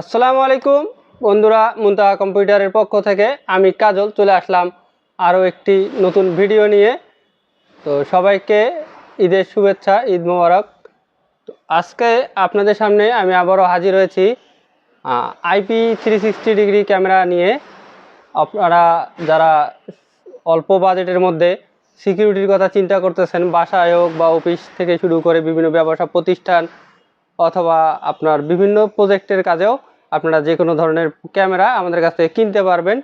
আসসালামু আলাইকুম। বন্ধুরা মুন্তা কম্পিউটারের পক্ষ থেকে আমি কাজল চলে আসলাম আরও একটি নতুন ভিডিও নিয়ে। তো সবাইকে ঈদের শুভেচ্ছা, ঈদ মোবারক। আজকে আপনাদের সামনে আমি আবারও হাজির হয়েছি IP three sixty degree camera নিয়ে। আপনারা যারা অল্প বাজেটের মধ্যে সিকিউরিটির কথা চিন্তা করতেছেন, বাসায় হোক বা অফিস থেকে শুরু করে বিভিন্ন ব্যবসা প্রতিষ্ঠান অথবা আপনার বিভিন্ন প্রজেক্টের কাজেও আপনারা যে কোনো ধরনের ক্যামেরা আমাদের কাছ থেকে কিনতে পারবেন।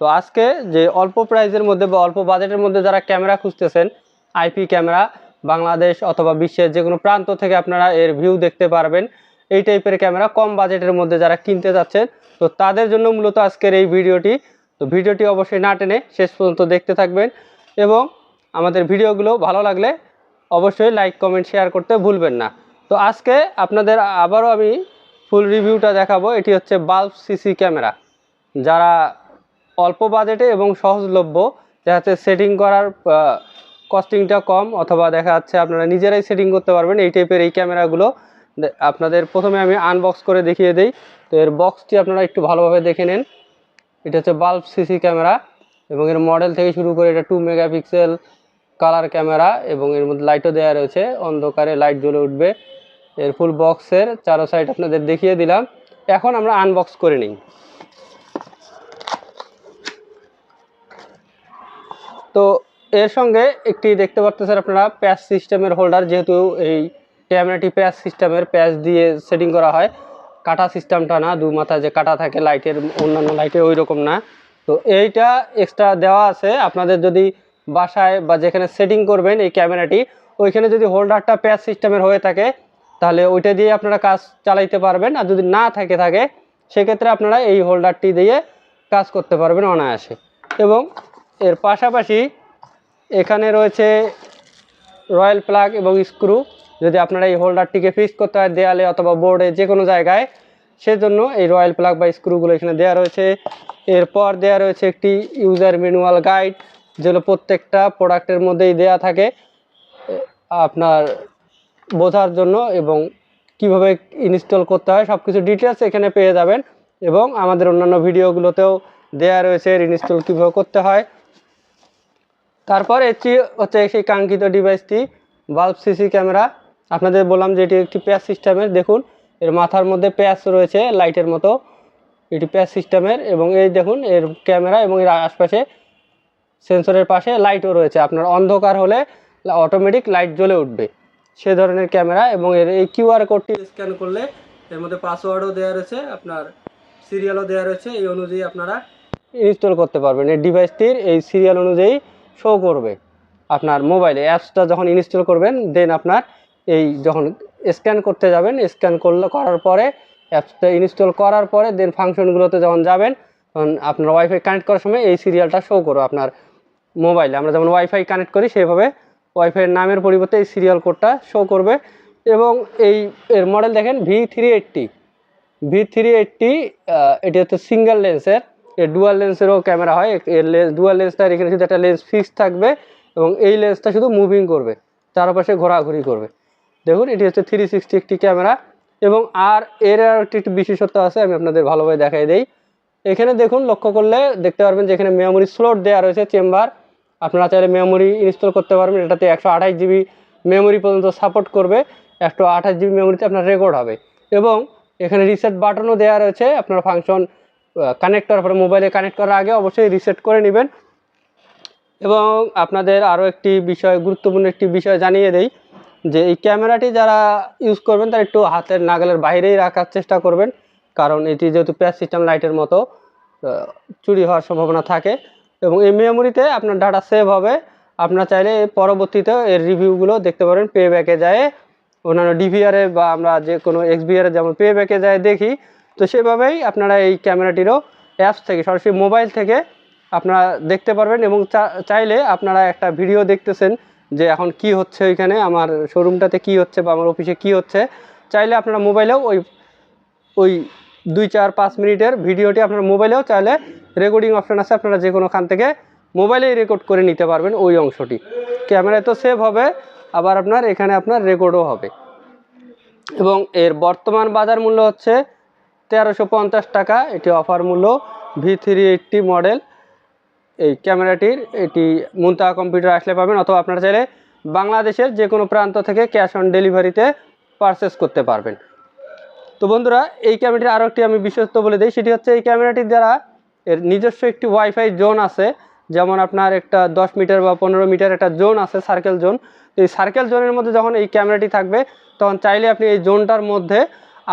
তো আজকে যে অল্প প্রাইজের মধ্যে বা অল্প বাজেটের মধ্যে যারা ক্যামেরা খুঁজতেছেন, আইপি ক্যামেরা, বাংলাদেশ অথবা বিশ্বের যে কোনো প্রান্ত থেকে আপনারা এর ভিউ দেখতে পারবেন। এই টাইপের ক্যামেরা কম বাজেটের মধ্যে যারা কিনতে যাচ্ছেন, তো তাদের জন্য মূলত আজকের এই ভিডিওটি। তো ভিডিওটি অবশ্যই না টেনে শেষ পর্যন্ত দেখতে থাকবেন এবং আমাদের ভিডিওগুলো ভালো লাগলে অবশ্যই লাইক, কমেন্ট, শেয়ার করতে ভুলবেন না। তো আজকে আপনাদের আবারও আমি ফুল রিভিউটা দেখাবো। এটি হচ্ছে বাল্ব সিসি ক্যামেরা যারা অল্প বাজেটে এবং সহজলভ্য যাতে সেটিং করার কস্টিংটা কম, অথবা দেখা যাচ্ছে আপনারা নিজেরাই সেটিং করতে পারবেন, এই টাইপের এই ক্যামেরাগুলো আপনাদের প্রথমে আমি আনবক্স করে দেখিয়ে দিই। তো এর বক্সটি আপনারা একটু ভালোভাবে দেখে নেন। এটা হচ্ছে বাল্ব সিসি ক্যামেরা এবং এর মডেল থেকে শুরু করে এটা টু মেগাপিক্সেল কালার ক্যামেরা এবং এর মধ্যে লাইটও দেওয়া রয়েছে। অন্ধকারে লাইট জ্বলে উঠবে। এর ফুল বক্সের চারো সাইড আপনাদের দেখিয়ে দিলাম। এখন আমরা আনবক্স করে নিই। তো এর সঙ্গে একটি দেখতে পারতেছেন আপনারা প্যাচ সিস্টেমের হোল্ডার যেহেতু এই ক্যামেরাটি প্যাচ সিস্টেমের প্যাচ দিয়ে সেটিং করা হয়। কাটা সিস্টেমটা না, দু মাথা যে কাটা থাকে লাইটের অন্যান্য লাইটের ওই রকম না। তো এইটা এক্সট্রা দেওয়া আছে। আপনাদের যদি বাসায় বা যেখানে সেটিং করবেন এই ক্যামেরাটি ওইখানে যদি হোল্ডারটা প্যাচ সিস্টেমের হয়ে থাকে তাহলে ওইটা দিয়ে আপনারা কাজ চালাইতে পারবেন। আর যদি না থাকে থাকে, সেক্ষেত্রে আপনারা এই হোল্ডারটি দিয়ে কাজ করতে পারবেন অনায়াসে। এবং এর পাশাপাশি এখানে রয়েছে রয়্যাল প্লাগ এবং স্ক্রু। যদি আপনারা এই হোল্ডারটিকে ফিক্স করতে হয় দেয়ালে অথবা বোর্ডে যে কোনো জায়গায়, সেজন্য এই রয়্যাল প্লাগ বা স্ক্রুগুলো এখানে দেওয়া রয়েছে। এরপর দেওয়া রয়েছে একটি ইউজার ম্যানুয়াল গাইড, যেগুলো প্রত্যেকটা প্রোডাক্টের মধ্যেই দেয়া থাকে। আপনার বোঝার জন্য এবং কীভাবে ইনস্টল করতে হয় সব কিছু ডিটেলস এখানে পেয়ে যাবেন এবং আমাদের অন্যান্য ভিডিওগুলোতেও দেয়া রয়েছে ইনস্টল কীভাবে করতে হয়। তারপর এটি হচ্ছে সেই কাঙ্ক্ষিত ডিভাইসটি বাল্ব সিসি ক্যামেরা আপনাদের বললাম যে এটি একটি প্যাচ সিস্টেমের দেখুন, এর মাথার মধ্যে প্যাচ রয়েছে লাইটের মতো। এটি প্যাচ সিস্টেমের এবং এই দেখুন, এর ক্যামেরা এবং এর আশপাশে সেন্সরের পাশে লাইটও রয়েছে। আপনার অন্ধকার হলে অটোমেটিক লাইট জ্বলে উঠবে। সে ধরনের ক্যামেরা এবং এর এই কিউআর কোডটি স্ক্যান করলে এর মধ্যে পাসওয়ার্ডও দেওয়া রয়েছে, আপনার সিরিয়ালও দেওয়া রয়েছে, এই অনুযায়ী আপনারা ইনস্টল করতে পারবেন। এই ডিভাইসটির এই সিরিয়াল অনুযায়ী শো করবে আপনার মোবাইলে। অ্যাপসটা যখন ইনস্টল করবেন, দেন আপনার এই যখন স্ক্যান করতে যাবেন, স্ক্যান করলে, করার পরে অ্যাপসটা ইনস্টল করার পরে, দেন ফাংশনগুলোতে যখন যাবেন, তখন আপনার ওয়াইফাই কানেক্ট করার সময় এই সিরিয়ালটা শো করবে আপনার মোবাইলে। আমরা যেমন ওয়াইফাই কানেক্ট করি সেভাবে ওয়াইফাইয়ের নামের পরিবর্তে এই সিরিয়াল কোডটা শো করবে এবং এই এর মডেল দেখেন V three eighty V three eighty এটি হচ্ছে সিঙ্গেল লেন্সের এর। ডুয়াল লেন্সেরও ক্যামেরা হয়। এর লেন্স ডুয়াল লেন্সটার এখানে শুধু একটা লেন্স ফিক্স থাকবে এবং এই লেন্সটা শুধু মুভিং করবে, চারপাশে ঘোরাঘুরি করবে। দেখুন, এটি হচ্ছে থ্রি সিক্সটি একটি ক্যামেরা এবং আর এর আর একটি বিশেষত্ব আছে, আমি আপনাদের ভালোভাবে দেখাই দেই। এখানে দেখুন, লক্ষ্য করলে দেখতে পারবেন যে এখানে মেমোরি স্লট দেওয়া রয়েছে চেম্বার আপনারা চাইলে মেমোরি ইনস্টল করতে পারবেন। এটাতে একশো আঠাশ জিবি মেমোরি পর্যন্ত সাপোর্ট করবে। একশো আঠাশ জিবি মেমোরিতে আপনার রেকর্ড হবে। এবং এখানে রিসেট বাটনও দেওয়া রয়েছে। আপনার ফাংশন কানেক্ট করার পরে মোবাইলে কানেক্ট করার আগে অবশ্যই রিসেট করে নেবেন। এবং আপনাদের আরও একটি বিষয়, গুরুত্বপূর্ণ একটি বিষয় জানিয়ে দেই, যে এই ক্যামেরাটি যারা ইউজ করবেন, তারা একটু হাতের নাগালের বাইরেই রাখার চেষ্টা করবেন। কারণ এটি যেহেতু প্যাচ সিস্টেম লাইটের মতো চুরি হওয়ার সম্ভাবনা থাকে। এবং এই মেমোরিতে আপনার ডাটা সেভ হবে। আপনার চাইলে পরবর্তীতে এর রিভিউগুলো দেখতে পারেন। পে ব্যাকে যায়, অন্যান্য ডিভিআরে বা আমরা যে কোনো এক্সবিআরে যেমন পে ব্যাকে যায় দেখি। তো সেভাবেই আপনারা এই ক্যামেরাটিরও অ্যাপস থেকে, সরাসরি মোবাইল থেকে আপনারা দেখতে পারবেন এবং চাইলে আপনারা একটা ভিডিও দেখতেছেন যে এখন কি হচ্ছে ওইখানে আমার শোরুমটাতে কি হচ্ছে বা আমার অফিসে কি হচ্ছে। চাইলে আপনারা মোবাইলেও ওই ওই দুই চার পাঁচ মিনিটের ভিডিওটি আপনার মোবাইলেও চাইলে রেকর্ডিং অপশন আছে, আপনারা যে কোনো খান থেকে মোবাইলেই রেকর্ড করে নিতে পারবেন ওই অংশটি। ক্যামেরায় তো সেভ হবে, আবার আপনার এখানে আপনার রেকর্ডও হবে। এবং এর বর্তমান বাজার মূল্য হচ্ছে তেরোশো টাকা, এটি অফার মূল্য ভি থ্রি এইটটি মডেল এই ক্যামেরাটির, এটি মুন্তা কম্পিউটার আসলে পাবেন, অথবা আপনারা চাইলে বাংলাদেশের যে কোনো প্রান্ত থেকে ক্যাশ অন ডেলিভারিতে পারচেস করতে পারবেন। তো বন্ধুরা, এই ক্যামেরাটির আরও একটি আমি বিশেষত্ব বলে দিই, সেটি হচ্ছে এই ক্যামেরাটির দ্বারা এর নিজস্ব একটি ওয়াইফাই জোন আছে। যেমন আপনার একটা দশ মিটার বা পনেরো মিটার একটা জোন আছে সার্কেল জোন তো এই সার্কেল জোনের মধ্যে যখন এই ক্যামেরাটি থাকবে, তখন চাইলে আপনি এই জোনটার মধ্যে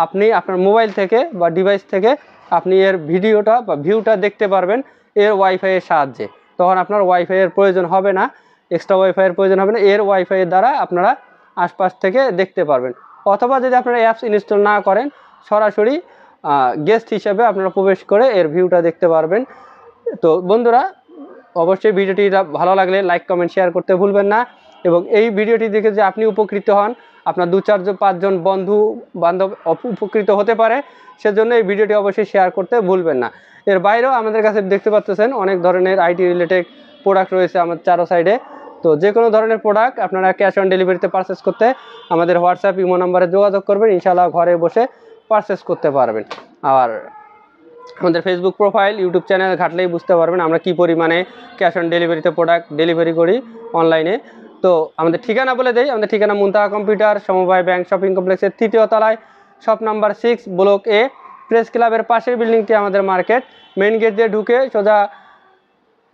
আপনি আপনার মোবাইল থেকে বা ডিভাইস থেকে আপনি এর ভিডিওটা বা ভিউটা দেখতে পারবেন এর ওয়াইফাইয়ের সাহায্যে। তখন আপনার ওয়াইফাইয়ের প্রয়োজন হবে না এক্সট্রা ওয়াইফাইয়ের প্রয়োজন হবে না, এর ওয়াইফাইয়ের দ্বারা আপনারা আশপাশ থেকে দেখতে পারবেন। অথবা যদি আপনারা অ্যাপস ইনস্টল না করেন, সরাসরি গেস্ট হিসেবে আপনারা প্রবেশ করে এর ভিউটা দেখতে পারবেন। তো বন্ধুরা, অবশ্যই ভিডিওটি ভালো লাগলে লাইক কমেন্ট শেয়ার করতে ভুলবেন না। এবং এই ভিডিওটি দেখে যে আপনি উপকৃত হন, আপনার দু চারজন পাঁচজন বন্ধু, বান্ধব উপকৃত হতে পারে, সেজন্য এই ভিডিওটি অবশ্যই শেয়ার করতে ভুলবেন না। এর বাইরেও আমাদের কাছে দেখতে পাচ্ছেন, অনেক ধরনের আইটি রিলেটেড প্রোডাক্ট রয়েছে আমার চারো সাইডে তো যে কোনো ধরনের প্রোডাক্ট আপনারা ক্যাশ অন ডেলিভারিতে পারচেস করতে আমাদের হোয়াটসঅ্যাপ ইমো নাম্বারে যোগাযোগ করবেন, ইনশাআল্লাহ ঘরে বসে পারচেস করতে পারবেন। আর আমাদের ফেসবুক প্রোফাইল ইউটিউব চ্যানেল ঘাটলেই বুঝতে পারবেন আমরা কি পরিমাণে ক্যাশ অন ডেলিভারিতে প্রোডাক্ট ডেলিভারি করি অনলাইনে তো আমাদের ঠিকানা বলে দেই, আমাদের ঠিকানা মুন্তাহা কম্পিউটার সমবায় ব্যাংক শপিং কমপ্লেক্সের তৃতীয় তলায় shop number six block A press ক্লাবের পাশের বিল্ডিংটি আমাদের মার্কেট মেন গেট দিয়ে ঢুকে সোজা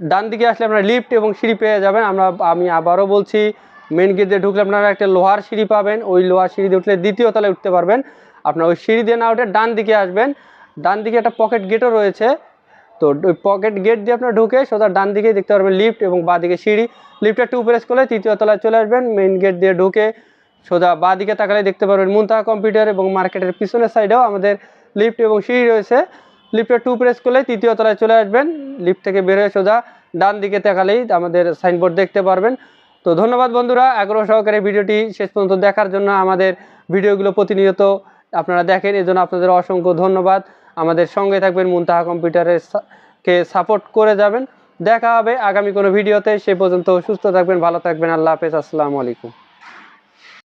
ডান দিকে আসলে আপনারা লিফট এবং সিঁড়ি পেয়ে যাবেন। আমরা, আমি আবারও বলছি মেন গেট দিয়ে ঢুকলে আপনারা একটা লোহার সিঁড়ি পাবেন। ওই লোহার সিঁড়ি দিয়ে উঠলে দ্বিতীয় তলায় উঠতে পারবেন। আপনার ওই সিঁড়ি দিয়ে না উঠে ডান দিকে আসবেন। ডান দিকে একটা পকেট গেটও রয়েছে। তো ওই পকেট গেট দিয়ে আপনার ঢুকে সোজা ডান দিকে দেখতে পারবেন লিফট এবং বাঁ দিকে সিঁড়ি। লিফটে টু প্রেস করলে তৃতীয় তলায় চলে আসবেন। মেইন গেট দিয়ে ঢুকে সোজা বাঁ দিকে তাকালে দেখতে পারবেন মুন্তাহা কম্পিউটার এবং মার্কেটের পিছনের সাইডেও আমাদের লিফট এবং সিঁড়ি রয়েছে। লিফটে টু প্রেস করলে তৃতীয় তলায় চলে আসবেন। লিফট থেকে বের হয়ে সোজা ডান দিকে তাকালেই আমাদের সাইনবোর্ড দেখতে পারবেন। তো ধন্যবাদ বন্ধুরা, আগ্রহ সহকারে ভিডিওটি শেষ পর্যন্ত দেখার জন্য আমাদের ভিডিওগুলো প্রতিনিয়ত আপনারা দেখেন। এজন্য আপনাদের অসংখ্য ধন্যবাদ। আমাদের সঙ্গে থাকবেন মুনতাহা কম্পিউটারের কে সাপোর্ট করে যাবেন। দেখা হবে আগামী কোনো ভিডিওতে। সে পর্যন্ত সুস্থ থাকবেন, ভালো থাকবেন। আল্লাহ হাফেজ। আসসালামু আলাইকুম।